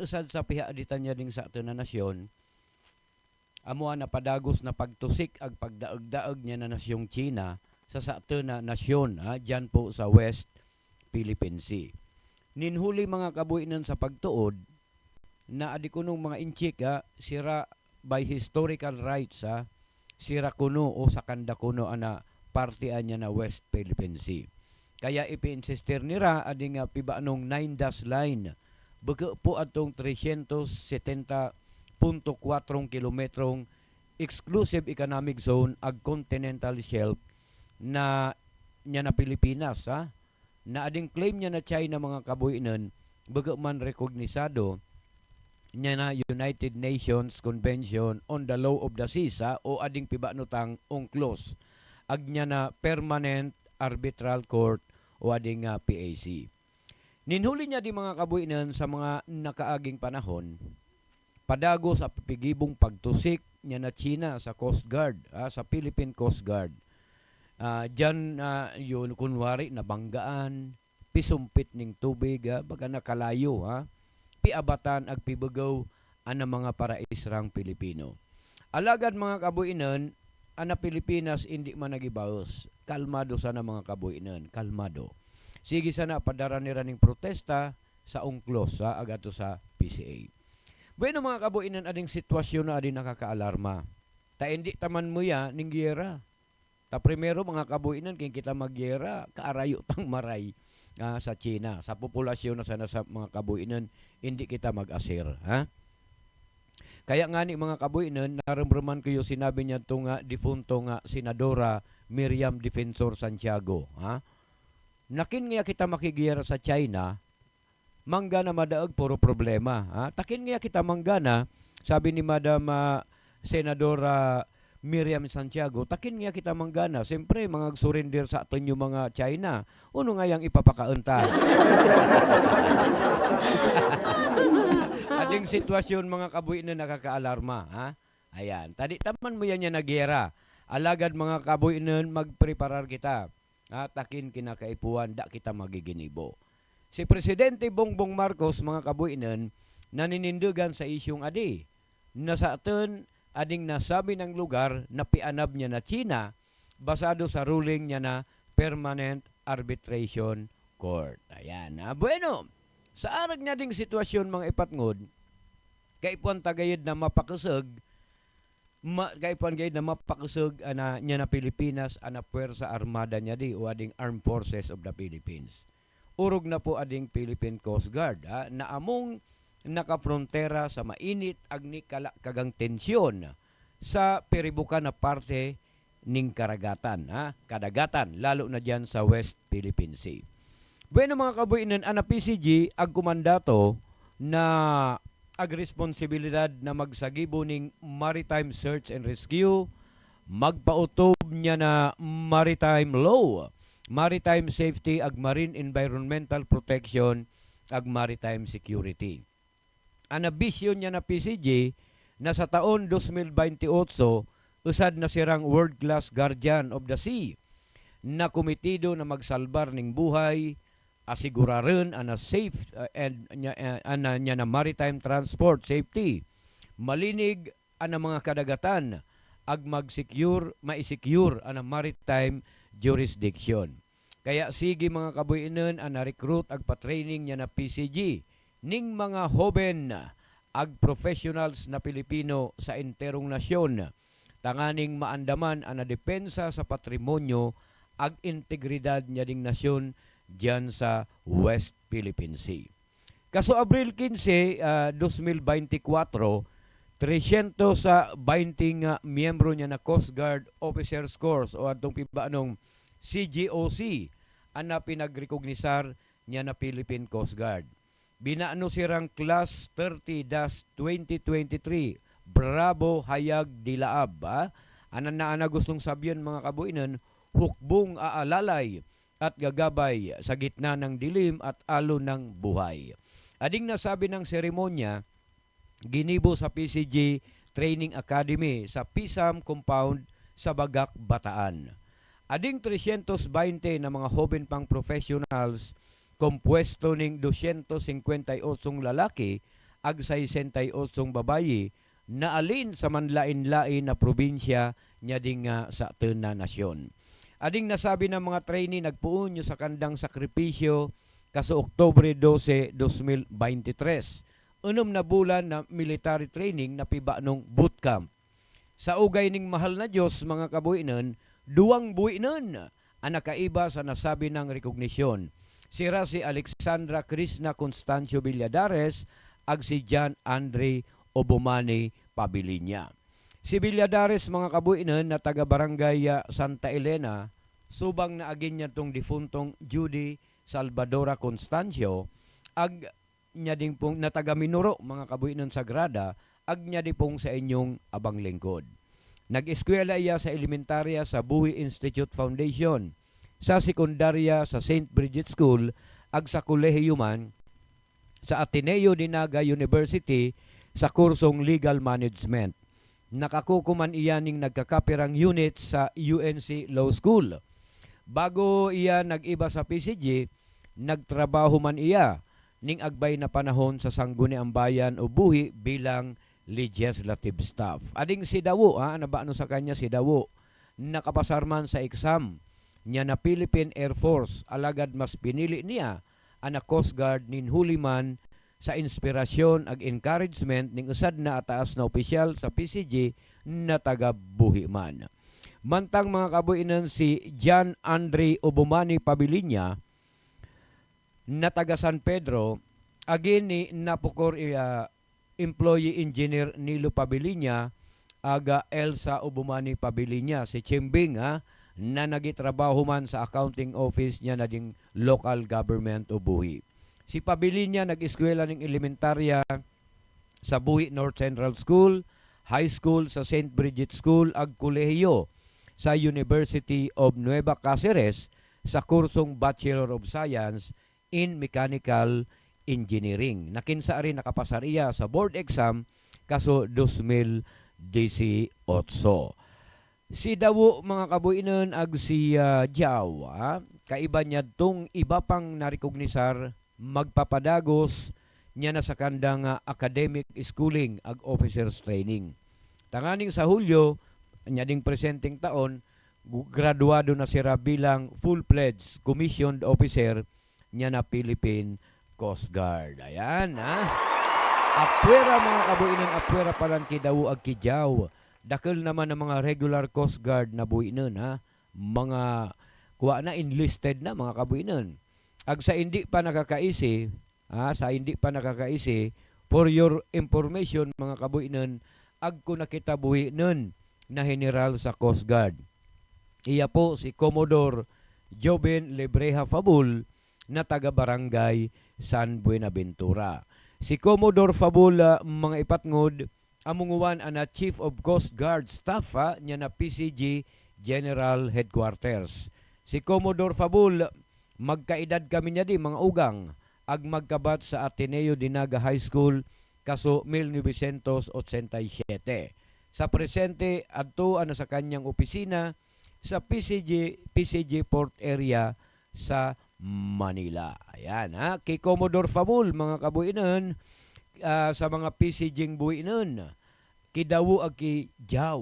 usad sa pihaaditan niya ding sa ato na nasyon, amo na padagos na pagtusik ag pagdaag-daag niya na nasyong China sa sa ato na nasyon ha, dyan po sa West Philippine Sea. Ninhuli mga kabuinan sa pagtuod na adi kunong mga inchik ha, sira by historical rights ha, sira kuno o sa kanda kuno ana partian niya na West Philippine Sea. Kaya ipi-insister nira adi nga pibaanong 9 dash line baga po atong 370.4 kilometrong exclusive economic zone ag continental shelf na niya na Pilipinas ha? Na ading claim niya na China mga kabuinan baga man rekognisado niya na United Nations Convention on the Law of the Seas ha, o ading pibanutang UNCLOS. Ag niya na Permanent Arbitral Court o ading nga PAC. Ninhuli niya di mga kabuinan sa mga nakaaging panahon, padago sa pipigibong pagtusik niya na China sa Coast Guard, ah, sa Philippine Coast Guard. Ah, diyan ah, yun kunwari nabanggaan, pisumpit ning tubig, ah, baga nakalayo ha. Piabatan ag pibagaw ana mga paraisrang Pilipino. Alagad mga kabuinan, ana Pilipinas hindi man nagibaos. Kalmado sana mga kabuinan, kalmado. Sige sana padara nila ning protesta sa UNCLOS sa agato sa PCA. Bueno mga kabuinan ading sitwasyon na ading nakakaalarma. Ta hindi taman mo ya ning giyera. Ta primero mga kabuinan king kita magyera kaarayo tang maray ah, sa China. Sa populasyon na sana sa mga kabuinan hindi kita mag-asir, ha? Kaya nga ni mga kabuinan, naramraman ko yung sinabi niya to nga defunto nga senadora Miriam Defensor Santiago, ha? Nakin nga kita makigiyara sa China, mangga na madaag puro problema. Ha? Takin nga kita mangga na, sabi ni Madam ah, Senadora Miriam Santiago, takin nga kita manggana. Siyempre, mga surrender sa aton yung mga China. Uno nga yang ipapakaunta. Ading sitwasyon mga kabuhi na nakakaalarma. Ha? Ayan. Tadi taman mo yan yan nagera. Alagad mga kabuhi nun, magpreparar kita. Ha? Takin kinakaipuan, da kita magiginibo. Si Presidente Bongbong Marcos, mga kabuhi nun, naninindugan sa isyong adi. Na sa aton, ading nasabi ng lugar na pianab niya na China basado sa ruling niya na Permanent Arbitration Court. Ayan. Ah, bueno, sa arag na ding sitwasyon mga ipatngod, kaipuan tagayid na mapakasag, ma, kaipuan gayid na mapakasag ana niya na Pilipinas ana puwersa armada niya di o ading Armed Forces of the Philippines. Urog na po ading Philippine Coast Guard ha, na among nakafrontera sa mainit agni kagang tensyon sa peribukan na parte ning karagatan, ha? kadagatan, lalo na diyan sa West Philippine Sea. Bueno mga kabuinan, ana PCG ag kumandato na ag responsibilidad na magsagibo ning maritime search and rescue, magpautob niya na maritime law, maritime safety ag marine environmental protection ag maritime security. Ana bisyon niya na PCG na sa taon 2028 usad na sirang world class guardian of the sea na komitido na magsalbar ning buhay asiguraron ana safe uh, and nya, uh, ana nya na maritime transport safety. Malinig ana mga kadagatan ag mag-secure ma-secure ana maritime jurisdiction. Kaya sige mga kabuinon ana recruit ag pa-training niya na PCG ning mga hoben ag professionals na Pilipino sa enterong nasyon. Tanganing maandaman ana depensa sa patrimonyo ag integridad niya ding nasyon diyan sa West Philippine Sea. Kaso Abril 15, ah, 2024, 300 sa 20 nga miyembro niya na Coast Guard Officers Corps o atong pibaanong CGOC ana pinagrekognisar niya na Philippine Coast Guard binaano sirang class 30-2023 Bravo Hayag Dilaab ha? anan na gustong sabihan mga kabuinan hukbong aalalay at gagabay sa gitna ng dilim at alo ng buhay ading nasabi ng seremonya ginibo sa PCG Training Academy sa PISAM compound sa Bagak, Bataan. Ading 320 na mga hoben pang professionals kompuesto ning 258 lalaki ag 68 babayi na alin sa manlain-lain na probinsya nya ding nga sa aton na nasyon. Ading nasabi ng mga trainee nagpuon nyo sa kandang sakripisyo kaso Oktobre 12, 2023. Unom na bulan na military training na piba nung bootcamp. Sa ugay ning mahal na Diyos mga kabuinan, duwang buinan ang nakaiba sa nasabi ng rekognisyon. Sira si Alexandra Krishna Constancio Villadares ag si John Andre Obomani Pabilinya. Si Villadares mga kabuinan na taga barangay ah, Santa Elena, subang na agin niya tong difuntong Judy Salvadora Constancio, ag niya ding pong na taga Minuro mga kabuinan Sagrada, ag niya di pong sa inyong abang lingkod. Nag-eskwela iya sa elementarya sa Buhi Institute Foundation, sa sekundarya sa St. Bridget School, ag sa kolehiyo man sa Ateneo Dinaga University sa kursong Legal Management. Nakakukuman iya ning nagkakapirang unit sa UNC Law School. Bago iya nag-iba sa PCG, nagtrabaho man iya ning agbay na panahon sa Sangguniang Bayan o Buhi bilang legislative staff. Ading si Dawo, ha, ano ba ano sa kanya si Dawo, nakapasar man sa exam niya na Philippine Air Force, alagad mas pinili niya ana Coast Guard nin huliman sa inspirasyon ag encouragement ning usad na ataas na opisyal sa PCG na taga Buhi man. Mantang mga kabuinan si John Andre Obumani Pabilinya na taga San Pedro agin ni napukor iya employee engineer Nilo Pabilinya aga Elsa Obumani Pabilinya si Chimbing ha na nagitrabaho man sa accounting office niya na ding local government o Buhi. Si Pabilinya nag-eskwela ng elementarya sa Buhi North Central School, high school sa St. Bridget School ag kolehiyo sa University of Nueva Cáceres sa kursong Bachelor of Science in Mechanical Engineering. Nakinsa rin nakapasar iya sa board exam kaso 2018. Si Dawo mga kabuinan ag si uh, Jiao, ah, kaiba niya tong iba pang narikognisar magpapadagos niya na sa kandang ah, academic schooling ag officers training. Tanganing sa Hulyo, niya ding presenting taon, graduado na sira bilang full-fledged commissioned officer niya na Philippine Coast Guard. Ayan, ha? Apwera mga kabuinan, apwera palang kidaw ag kijaw. Dakil naman ang mga regular Coast Guard na buinan, ha? Mga kuha na enlisted na mga kabuinan. Ag sa hindi pa nakakaisi, ha? sa hindi pa nakakaisi, for your information mga kabuinan, ag ko nakita buinan na general sa Coast Guard. Iya po si Commodore Joven Lebreja Fabul na taga barangay San Buenaventura. Si Commodore Fabul ah, mga ipatngod amunguan ana Chief of Coast Guard Staff ha, niya na PCG General Headquarters. Si Commodore Fabul magkaedad kami niya di mga ugang ag magkabat sa Ateneo Dinaga High School kaso 1987. Sa presente adto ana sa kanyang opisina sa PCG PCG Port Area sa Manila. Ayan ha, kay Commodore Fabul mga kabuinan ah, sa mga PCG buinan. Kidawo ag ki Jaw.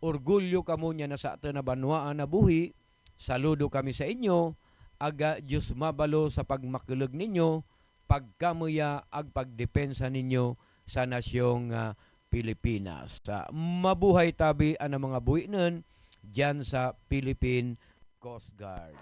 Orgulyo kamo niya na sa ato na banwaan na buhi. Saludo kami sa inyo. Aga Diyos mabalo sa pagmakilig ninyo, pagkamuya ag pagdepensa ninyo sa nasyong ah, Pilipinas. Sa mabuhay tabi ang mga buinan diyan sa Philippine Coast Guard.